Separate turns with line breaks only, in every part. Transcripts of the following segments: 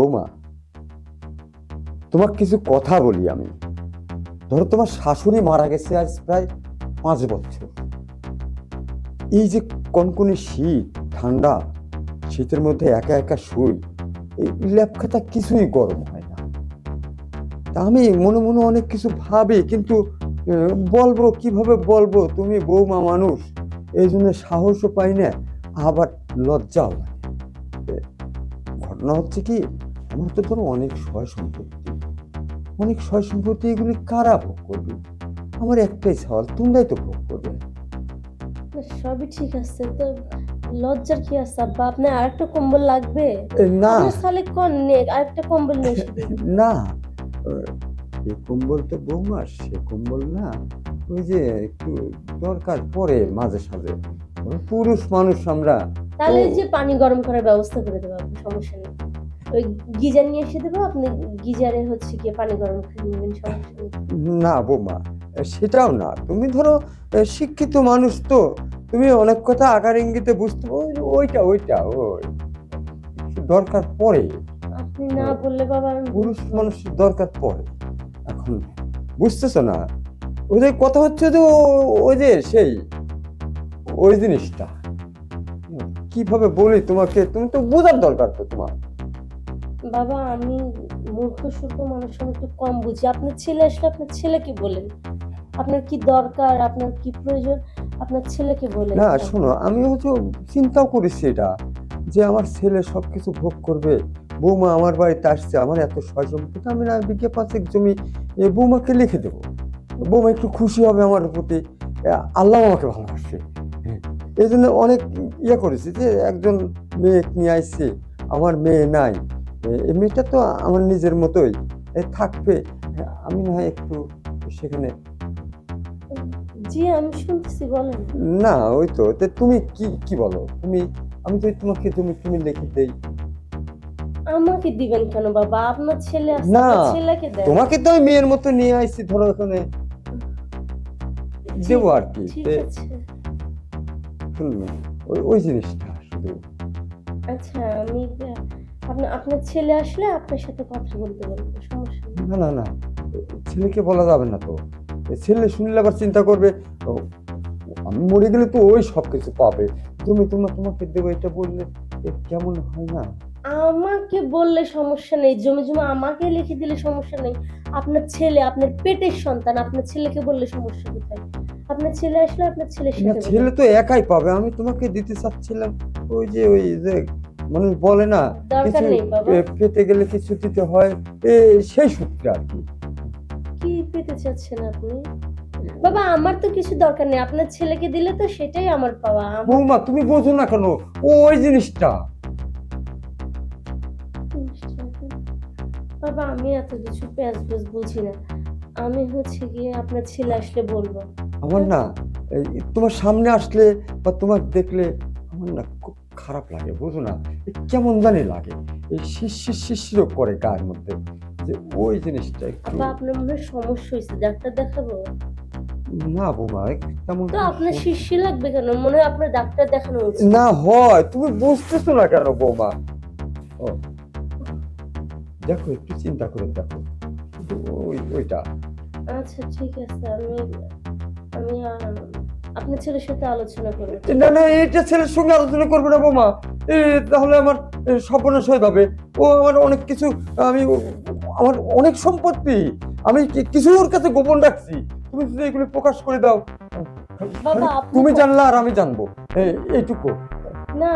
বৌমা তোমার কিছু কথা বলি আমি। ধরো তোমার শাশুড়ি মারা গেছে আজ প্রায় পাঁচ বছর। এই যে কনকনে শীত, ঠান্ডা, শীতের মধ্যে একা একা শুই, এই ল্যাপখাতা কিছুই গরম হয় না। তা আমি মনে মনে অনেক কিছু ভাবি, কিন্তু বলব, কীভাবে বলব? তুমি বৌমা মানুষ, এই জন্য সাহসও পাই না, আবার লজ্জাও লাগে। ঘটনা হচ্ছে কি আমার তো ধরো অনেক সয় সম্পত্তি। অনেক সয় সম্পত্তি এগুলি কারা ভোগ করবে? আমার একটাই সওয়াল তোমরাই তো ভোগ করবে।
সবই ঠিক আছে তো লজ্জার কি আছে আব্বা? আপনার আরেকটা কম্বল লাগবে?
না।
সালে কোন নেক? আরেকটা কম্বল নিয়ে
না। এ কম্বল তো বৌমার সে কম্বল না ওই যে একটু দরকার পড়ে মাঝে সাঝে। পুরুষ মানুষ আমরা
তাহলে যে পানি গরম করার ব্যবস্থা করে দেবো আপনি সমস্যা নেই। ওই গিজার নিয়ে এসে দেবো আপনি গিজারে হচ্ছে গিয়ে পানি গরম করে নেবেন সমস্যা
না বৌমা সেটাও না। তুমি ধরো শিক্ষিত মানুষ তো। তুমি অনেক কথা আকার ইঙ্গিতে বুঝতে ওই- ওইটা ওইটা ওই। দরকার পড়ে।
আপনি না বললে বাবা আমি
পুরুষ মানুষের দরকার পড়ে। এখন বুঝতেছো না? ওই যে কথা হচ্ছে যে ওই যে সেই ওই জিনিসটা। কীভাবে বলি তোমাকে? তুমি তো বোঝার দরকার তো তোমার।
বাবা আমি মূর্খ সূর্খ মানুষ আমি একটু কম বুঝি। আপনার ছেলে আসলে আপনার ছেলেকে বলেন। আপনার কি দরকার? আপনার কি প্রয়োজন? আপনার ছেলেকে বলেন।
না শোনো আমি হচ্ছে চিন্তাও করেছি এটা যে আমার ছেলে সবকিছু ভোগ করবে। বৌমা আমার বাড়িতে আসছে আমার এত সম্পত্তি আমি না বিঘে পাঁচেক জমি বৌমাকে লিখে দেবো। বৌমা একটু খুশি হবে আমার প্রতি। আল্লাহ আমাকে ভালোবাসে। হ্যাঁ, এই জন্য অনেক ইয়ে করেছি যে একজন মেয়ে নিয়ে আসছে আমার মেয়ে নাই। এই মেয়েটা তো আমার নিজের মতোই। থাকবে। আমি না হয় একটু সেখানে
জি আমি শুনতেছি বলেন।
না ওই তো। তুমি কি কি বলো? তুমি আমি তো তোমাকে তুমি তুমি লিখে দেই।
আমাকে দিবেন কেন বাবা? আপনার ছেলে আছে
না,
ছেলেকে দেন।
তোমাকে তো আমি মেয়ের মতো নিয়ে আসছি ধরো এখানে দেবো আর কি। ওই ওই জিনিসটা শুধু।
আচ্ছা আমি আপনার আপনার ছেলে আসলে আপনার সাথে কথা বলতে বলব সমস্যা নেই।
না না না ছেলেকে বলা যাবে না তো। এ ছেলে শুনলে আবার চিন্তা করবে ও, আমি মরে গেলে তো ওই সব কিছু পাবে। তুমি তোমার তোমাকে দেবো এটা বললে এ কেমন হয় না?
আমাকে বললে সমস্যা নেই জমি জমা আমাকে লিখে দিলে সমস্যা নেই। আপনার ছেলে আপনার পেটের সন্তান আপনার ছেলেকে বললে সমস্যা কোথায়? আপনার ছেলে আসলে আপনার ছেলের
না
সাথে
ছেলে তো একাই পাবে আমি তোমাকে দিতে চাচ্ছিলাম। ওই যে ওই যে মানুষ বলে না কিছু পেতে গেলে কিছু দিতে হয়? সেই সূত্রে আর কি।
কি পেতে চাচ্ছেন আপনি? বাবা আমার তো কিছু দরকার নেই। আপনার ছেলেকে দিলে তো সেটাই আমার পাওয়া।
বৌমা তুমি বোঝো না কেন ওই জিনিসটা।
বাবা আমি এত কিছু প্যাঁচ প্যাঁচ বুঝি না। আমি হচ্ছে গিয়ে আপনার ছেলে আসলে বলব।
আমার না তোমার সামনে আসলে বা তোমাকে দেখলে আমার না খুব খারাপ লাগে বুঝো না? কেমন জানি লাগে। এই শিশির শিশিরও করে গায়ের মধ্যে যে ওই জিনিসটা একটু
আপনার মনে সমস্যা হয়েছে ডাক্তার দেখাবো?
না বৌমা এ কেমন
তো আপনার শিশি লাগবে কেন? মনে হয় আপনার ডাক্তার দেখানো উচিত।
না হয় তুমি বুঝতেছো না কেন বৌমা? ও দেখো একটু চিন্তা করে দেখো। ওই ওইটা।
আচ্ছা ঠিক আছে আমি আমি আপনার ছেলের সাথে আলোচনা করব।
না না এটা ছেলের সঙ্গে আলোচনা করবে না বৌমা। তাহলে আমার সর্বনাশ হয়ে যাবে। ও আমার অনেক কিছু আমি আমার অনেক সম্পত্তি। আমি কিছু ওর কাছে গোপন রাখছি। তুমি যদি এগুলো প্রকাশ করে দাও।
বাবা,
তুমি জানলা আর আমি জানব। এইটুকু।
না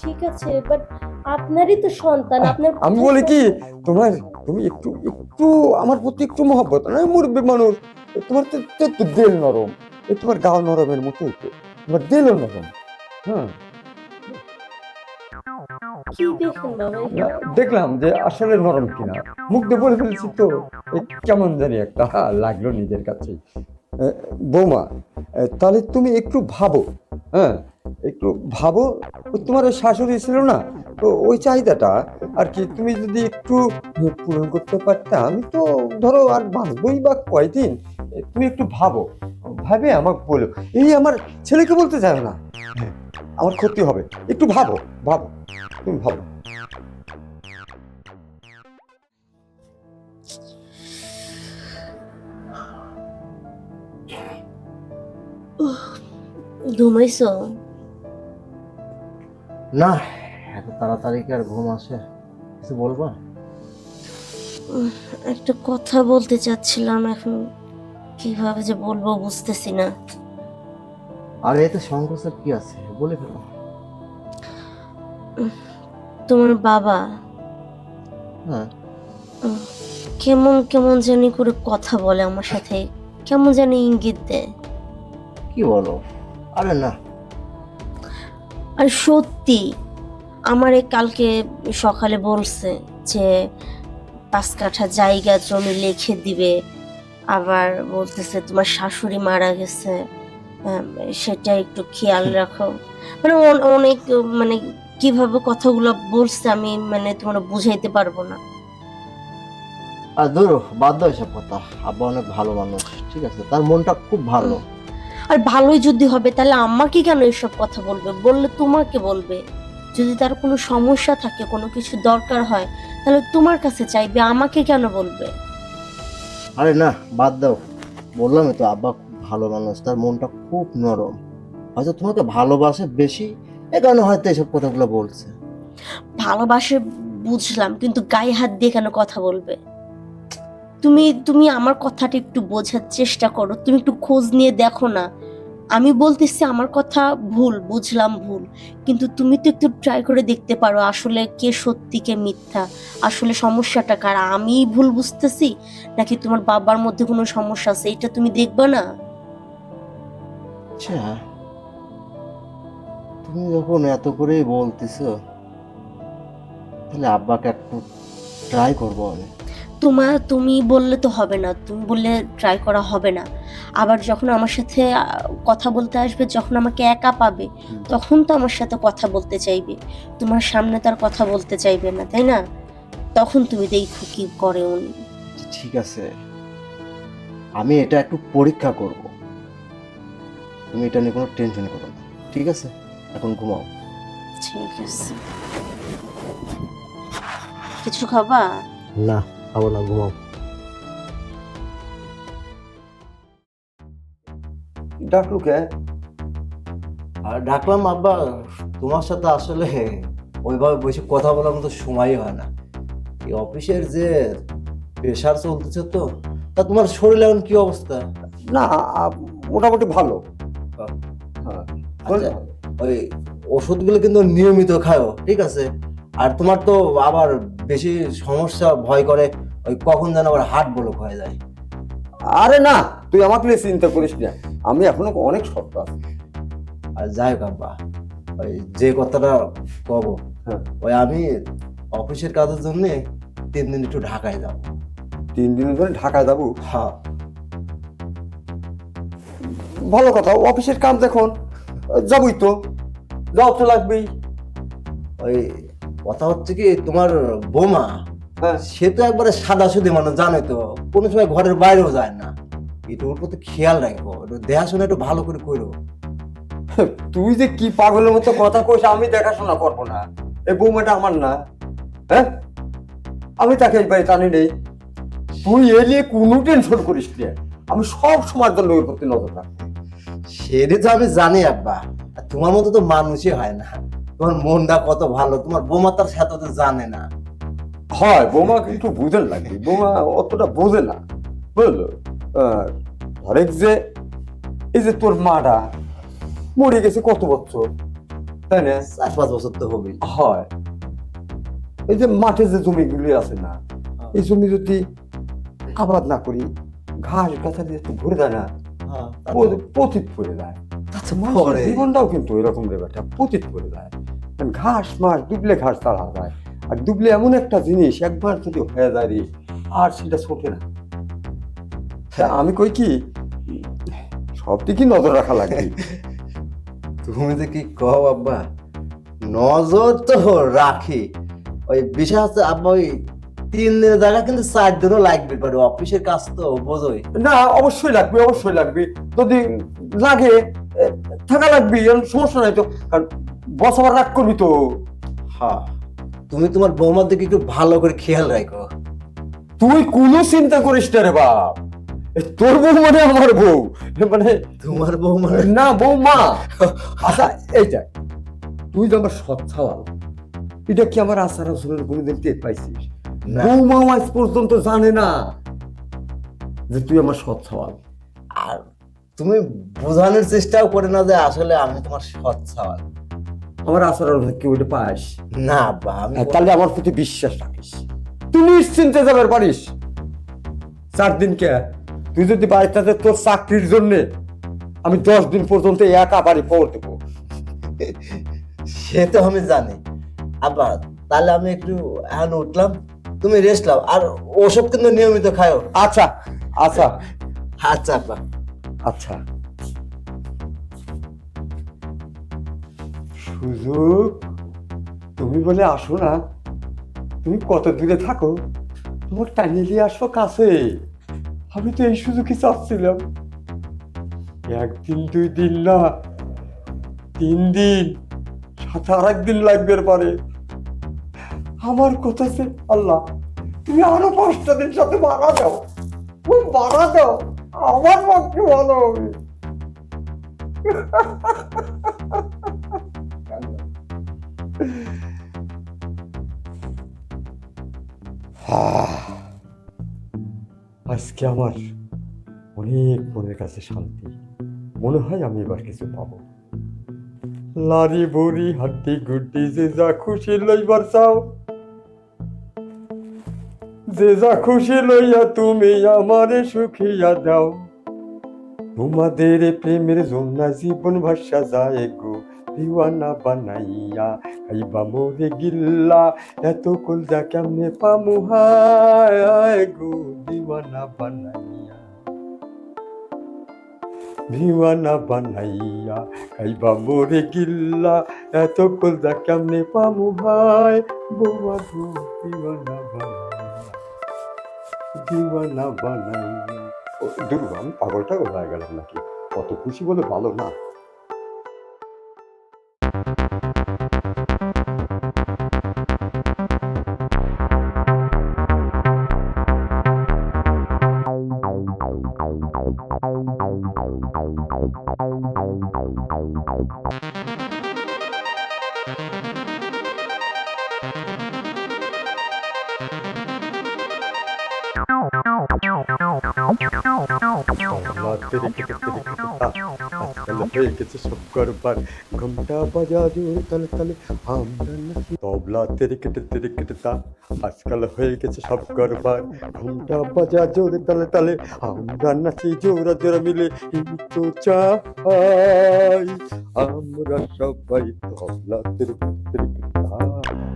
ঠিক আছে বাট আপনারই তো সন্তান আপনার
আমি বলি কি তোমার তুমি একটু একটু আমার প্রতি একটু মহব্বত। না মুরব্বী মানুষ। তোমার তো দেল নরম। এ তোমার গাও নরমের মতোই তো তোমার দেলও নরম। হ্যাঁ দেখলাম যে আসলে নরম কিনা। মুখ দিয়ে বলে ফেলছি তো কেমন জানি একটা লাগল নিজের কাছে। বৌমা তাহলে তুমি একটু ভাবো হ্যাঁ একটু ভাবো তোমার শাশুড়ি ছিল না তো ওই চাহিদাটা আর কি তুমি যদি একটু পূরণ করতে পারতে আমি তো ধরো আর বাঁচবই বা কয়দিন তুমি একটু ভাবো। ভাবে আমাকে বলো। এই আমার ছেলেকে বলতে জানো না। হ্যাঁ, আমার ক্ষতি হবে। একটু ভাবো ভাবো। তুমি ভাবো।
ঘুমাইছ?
না এত তাড়াতাড়ি কি আর ঘুম আসে? কিছু বলবা?
একটা কথা বলতে চাচ্ছিলাম এখন। কীভাবে যে বলব বুঝতেছি না।
আর এতে সংকোচের কি আছে? বলে ফেলো।
তোমার বাবা?
হ্যাঁ।
কেমন কেমন জানি করে কথা বলে আমার সাথে। কেমন জানি ইঙ্গিত দেয়।
কি বলো? আরে না।
আর সত্যি আমার কালকে সকালে বলছে যে পাঁচ কাঠা জায়গা জমি লিখে দিবে। আবার বলতেছে তোমার শাশুড়ি মারা গেছে। সেটা একটু খেয়াল রাখো। মানে অনেক মানে কীভাবে কথাগুলো বলছে আমি মানে তোমার বুঝাইতে পারব না।
আর ধরো বাদ দাও এসব কথা। আব্বা অনেক ভালো মানুষ ঠিক আছে? তার মনটা খুব ভালো।
আর ভালোই যদি হবে তাহলে আমাকে কেন এসব কথা বলবে? বললে তোমাকে বলবে। যদি তার কোনো সমস্যা থাকে কোনো কিছু দরকার হয় তাহলে তোমার কাছে চাইবে আমাকে কেন বলবে?
আরে না, বাদ দাও। বললামই তো, আব্বা খুব ভালো মানুষ, তার মনটা খুব নরম। হয়তো তোমাকে ভালোবাসে বেশি, এ হয়তো এসব কথাগুলো বলছে।
ভালোবাসে বুঝলাম, কিন্তু গায়ে হাত দিয়ে কেন কথা বলবে? তুমি তুমি আমার কথাটা একটু বোঝার চেষ্টা করো, তুমি একটু খোঁজ নিয়ে দেখো না। আমি বলতেছি আমার কথা ভুল, বুঝলাম ভুল। কিন্তু তুমি তো একটু ট্রাই করে দেখতে পারো আসলে কে সত্যি, কে মিথ্যা। আসলে সমস্যাটা কার? আমি ভুল বুঝতেছি? নাকি তোমার বাবার মধ্যে কোনো সমস্যা আছে? এটা তুমি দেখবে না?
আচ্ছা তুমি যখন এত করেই বলতেছো, তাহলে আব্বাকে একটু ট্রাই করব আমি।
তোমার তুমি বললে তো হবে না তুমি বললে ট্রাই করা হবে না। আবার যখন আমার সাথে কথা বলতে আসবে যখন আমাকে একা পাবে তখন তো আমার সাথে কথা বলতে চাইবে। তোমার সামনে তার কথা বলতে চাইবে না তাই না? তখন তুমি দেখো কি করে উনি।
ঠিক আছে। আমি এটা একটু পরীক্ষা করব। তুমি এটা নিয়ে কোনো টেনশন করো না। ঠিক আছে? এখন ঘুমাও।
ঠিক আছে। কিছু খাবা?
না। খাব না ঘুমাও।
ডাকলু কে
আর ডাকলাম আব্বা তোমার সাথে আসলে ওইভাবে বসে কথা বলার মতো সময়ই হয় না। এই অফিসের যে প্রেশার চলতেছে তো তা তোমার শরীর এখন কি অবস্থা?
না মোটামুটি ভালো।
বাহ।
হ্যাঁ।
আচ্ছা, ওই ওষুধগুলো কিন্তু নিয়মিত খাও ঠিক আছে? আর তোমার তো আবার বেশি সমস্যা ভয় করে ওই কখন যেন আবার হাট ব্লক হয়ে যায়
আরে না তুই আমাকে নিয়ে চিন্তা করিস না। আমি এখনও অনেক শক্ত আছি।
আর যাই হোক আব্বা ওই যে কথাটা কব
হ্যাঁ।
ওই আমি অফিসের কাজের জন্য তিন দিন একটু ঢাকায় যাব।
তিন দিন ধরে ঢাকায় যাব?
হ্যাঁ।
ভালো কথা অফিসের কাম দেখুন যাবই তো। যাও তো লাগবেই।
ওই কথা হচ্ছে কি তোমার বোমা সে তো একবারে সাদা সুদি মানুষ জানে তো। কোনো সময় ঘরের বাইরেও যায় না। একটু ওর প্রতি খেয়াল রাখব একটু দেখাশোনা একটু ভালো করে করো।
তুই যে কি পাগলের মতো কথা কইস আমি দেখাশোনা করব না। এই বৌমাটা আমার না হ্যাঁ? আমি তাকে এই বাড়ি টানি নেই। তুই এলিয়ে কোনো টেনশন করিস না। আমি সব সময় তোর লোকের প্রতি নজর রাখব।
সেটা তো আমি জানি আব্বা। তোমার মতো তো মানুষই হয় না। তোমার মনটা কত ভালো তোমার বোমা তার সাথে তো জানে না।
হয় বৌমা কিন্তু বুঝেন লাগে বৌমা অতটা বোঝে না বুঝলো? ধরেক যে এই যে তোর মাটা মরে গেছে কত বছর? তাই না?
চার পাঁচ বছর তো হবেই।
হয়। এই যে মাঠে যে জমিগুলি আছে না এই জমি যদি আবাদ না করি ঘাস গাছালি একটু ভরে দেয় না
হ্যাঁ,
পতিত পড়ে যায়। জীবনটাও কিন্তু এরকম রে বেটা পতিত পড়ে যায়। ঘাস মাস ডুবলে ঘাস তাড়া যায় আর দুবলে এমন একটা জিনিস একবার যদি হয়ে যায় রে আর সেটা ছোটে না। আমি কই কি সব দিকে নজর রাখা লাগে
তুমি যে কি কও আব্বা নজর তো রাখি। ওই হচ্ছে আব্বা ওই তিন দিনের জায়গা কিন্তু চার দিনও লাগবে পারে অফিসের কাজ তো বোঝোই।
না অবশ্যই লাগবে অবশ্যই লাগবে। যদি লাগে থাকা লাগবে সমস্যা নাই তো কারণ বস আবার রাগ করবি তো।
হ্যাঁ। তুমি তোমার বৌমার দিকে একটু ভালো করে খেয়াল রাখো।
তুই কোনো চিন্তা করিস না রে বাপ। এ, তোর বউ মানে আমার বউ। এ, মানে
তোমার বউ মানে
না বৌমা। আচ্ছা এই এইটা তুই যে আমার সৎ ছাওয়াল এটা কি আমার আচার আচরণের কোনোদিন টের পাইছিস?
না।
বৌমা আজ পর্যন্ত জানে না যে তুই আমার সৎ ছাওয়াল
আর তুমি বোঝানোর চেষ্টাও করে না যে আসলে আমি তোমার সৎ সওয়াল।
আমার আচার আচরণ কি ওইটা পাস
না বা
হ্যাঁ, তাহলে আমার প্রতি বিশ্বাস রাখিস। তুই নিশ্চিন্তে যাবে পারিস। চার দিন কে? তুই যদি বাড়িটাতে তোর চাকরির জন্য আমি দশ দিন পর্যন্ত একা বাড়ি পড় দেবো।
সে তো আমি জানি। আব্বা তাহলে আমি একটু এখন উঠলাম তুমি রেস্ট নাও। আর ওষুধ কিন্তু নিয়মিত খাও
আচ্ছা আচ্ছা।
আচ্ছা
আচ্ছা। সুযোগ তুমি বলে আসো না। তুমি কত দূরে থাকো? তোমার টানিয়ে নিয়ে আসো কাছে। আমি তো এই সুযোগই চাচ্ছিলাম। একদিন, দুই দিন না, তিন দিন, সাথে আর একদিন লাগবে পারে। আমার কথা সে আল্লাহ, তুমি আরও পাঁচটা দিন সাথে মারা দাও। খুব মারা দাও, আমার পক্ষে ভালো হবে। আজকে আমার অনেক মনের কাছে শান্তি। মনে হয় আমি এবার কিছু পাবো। লারি বুড়ি হাড্ডি গুড্ডি, যে যা খুশি লইবার চাও। যে যা খুশি লইয়া তুমি আমারে সুখিয়া দাও। তোমাদের প্রেমের জন্য জীবন ভাষা যায় গো। দিওয়ানা বানাইয়া খাইবা মোরে গিল্লা। এত কলজা কেমনে পামু? হায় গো। দিওয়ানা বানাইয়া। দিওয়ানা বানাইয়া খাইবা মোরে গিল্লা। এত কলজা কেমনে পামু? হায়, বৌমা গো। দিওয়ানা বানাইয়া। দিওয়ানা বানাইয়া। ও, পাগল টাগল হয়ে গেলাম নাকি? কত খুশি বলে ভালো না। হয়ে আজকাল হয়ে গেছে সব করবার ঘুমটা বাজা জোর তালে তালে আমরা নাচি জোরা জোরা মিলে তো চাই আমরা সবাই তবলা তেরে তেরে তা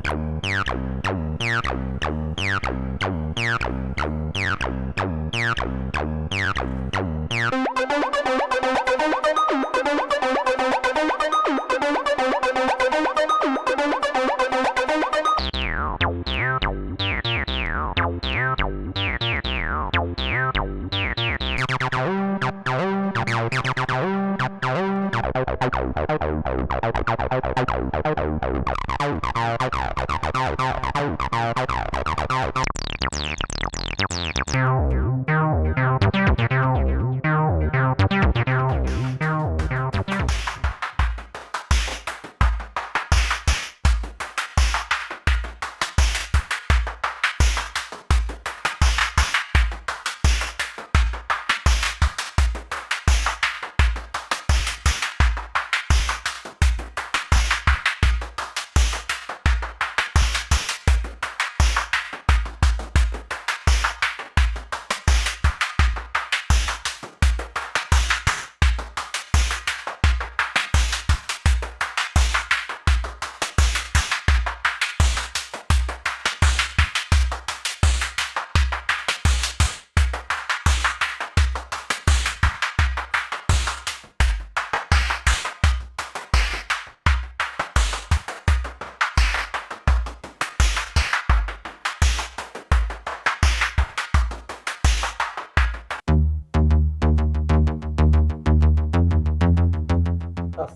Ow.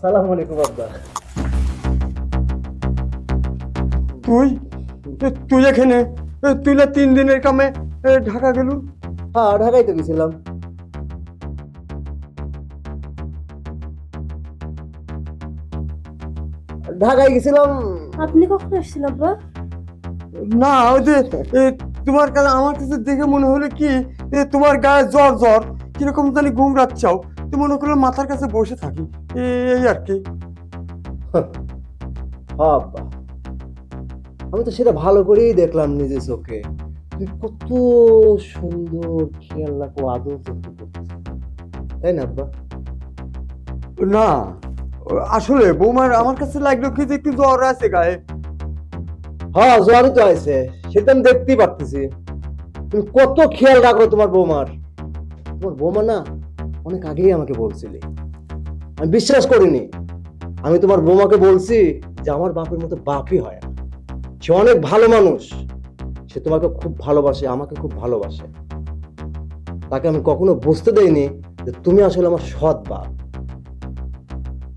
আসসালামু আলাইকুম আব্বা।
তুই? তুই এখানে? তুই তিন দিনের কামে ঢাকা গেলু?
হ্যাঁ ঢাকায় তো গেছিলাম। ঢাকায় গেছিলাম।
আপনি কখন আসছিল আব্বা?
না ওই যে তোমার কাছে আমার কাছে দেখে মনে হলো কি তোমার গায়ে জ্বর জ্বর কীরকম জানি ঘুম রাত তো মনে করল মাথার কাছে বসে থাকি। এই আর কি।
বাবা আমি তো সেটা ভালো করেই দেখলাম নিজের চোখে। তুই কত সুন্দর খেয়াল রাখো আদর যত্ন। তাই না আব্বা?
না আসলে বৌমার আমার কাছে লাগল কি যে একটু জ্বর আছে গায়ে।
হ্যাঁ জ্বরই তো আছে সেটা আমি দেখতেই পারতেছি। তুমি কত খেয়াল রাখো তোমার বৌমার। তোমার বৌমা না অনেক আগেই আমাকে বলছিলে। আমি বিশ্বাস করিনি। আমি তোমার বৌমাকে বলছি যে আমার বাপের মতো বাপই হয় না। সে অনেক ভালো মানুষ। সে তোমাকে খুব ভালোবাসে, আমাকে খুব ভালোবাসে। তাকে আমি কখনো বুঝতে দেয়নি যে তুমি আসলে আমার সৎ বাপ।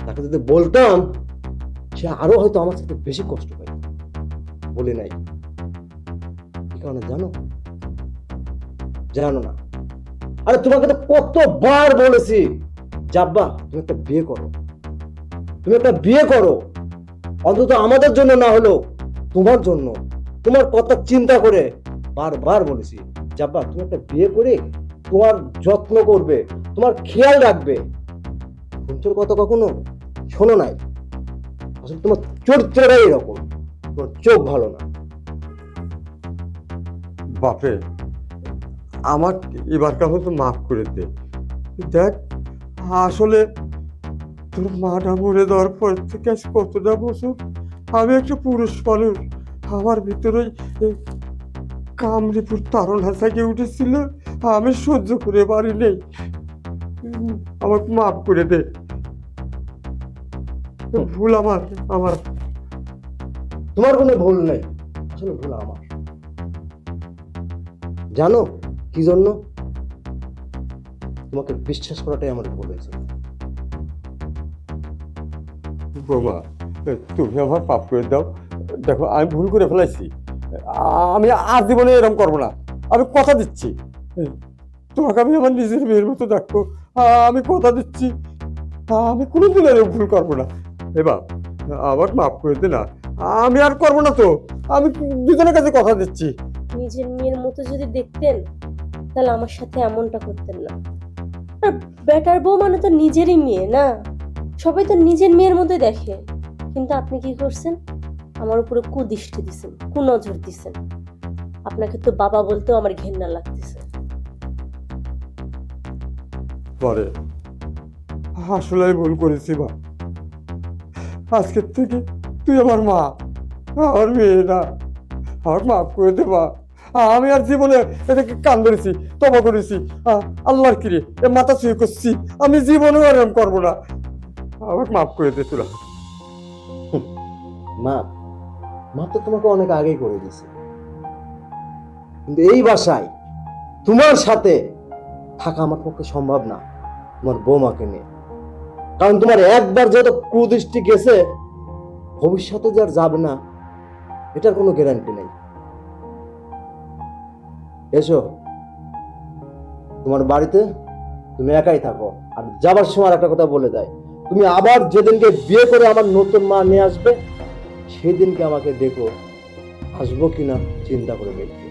তাকে যদি বলতাম, সে আরও হয়তো আমার সাথে বেশি কষ্ট পাই বলি নাই। কি কারণে জানো? জানো না। আরে তোমাকে তো কতবার বলেছি। যাব্বা তুমি একটা বিয়ে করো। তুমি একটা বিয়ে করো। অন্তত আমাদের জন্য না হলেও তোমার জন্য। তোমার কথা চিন্তা করে বারবার বলেছি। যাব্বা তুমি একটা বিয়ে করে তোমার যত্ন করবে, তোমার খেয়াল রাখবে। শুনছোর কথা কখনো শোনো নাই। আসলে তোমার চরিত্রটাই এরকম। তোমার চোখ ভালো না।
বাপে আমার এবারকার মতো মাফ করে দে। দেখ আসলে তোর মাটা মরে দেওয়ার পর থেকে আজ কতটা বছর? আমি একটা পুরুষ মানুষ আমার ভিতরে কামড়িপুর তারণা থেকে উঠেছিল আমি সহ্য করে পারি নেই। আমাকে মাফ করে দে। ভুল আমার আমার।
তোমার কোনো ভুল নেই আসলে ভুল আমার। জানো কি জন্য তোমাকে বিশ্বাস করাটাই আমার ভুল হয়েছে।
বৌমা তুমি আমার পাপ করে দাও। দেখো আমি ভুল করে ফেলাইছি। আমি আর জীবনে এরকম করব না। আমি কথা দিচ্ছি। তোমাকে আমি আমার নিজের মেয়ের মতো দেখো। আমি কথা দিচ্ছি। আমি কোনো দিন এরকম ভুল করব না। এবার আমার মাফ করে দে না। আমি আর করব না তো। আমি দুজনের কাছে কথা দিচ্ছি।
নিজের মেয়ের মতো যদি দেখতেন তাহলে আমার সাথে এমনটা করতেন না। বেটার বউ মানে তো নিজেরই মেয়ে, না? সবাই তো নিজের মেয়ের মতো দেখে। কিন্তু আপনি কি করছেন? আমার উপরে কুদৃষ্টি দিছেন, কুনজর দিছেন। আপনাকে তো বাবা বলতেও আমার ঘেন্না লাগতেছে।
পরে। আসলে ভুল করেছি মা আজকের থেকে তুই আমার মা, আমার মেয়ে না। আমার মাফ করে দে মা আমি আর জীবনে এটাকে কান ধরেছি, তবা করেছি। আল্লাহর কিরে, এ মাথা ছুঁয়ে করছি, আমি জীবনেও আর এরকম করব না। আমার মাফ করে দে তোরা।
মা মা তো তোমাকে অনেক আগেই করে দিয়েছে। কিন্তু এই বাসায় তোমার সাথে থাকা আমার পক্ষে সম্ভব না, তোমার বৌমাকে নিয়ে। কারণ তোমার একবার যত কুদৃষ্টি গেছে, ভবিষ্যতে যে আর যাবে না, এটার কোনো গ্যারান্টি নেই। এসো। তোমার বাড়িতে তুমি একাই থাকো। আর যাবার সময় একটা কথা বলে দেয়। তুমি আবার যেদিনকে বিয়ে করে আমার নতুন মা নিয়ে আসবে, সেদিনকে আমাকে দেখো আসব কিনা চিন্তা করে দেখবে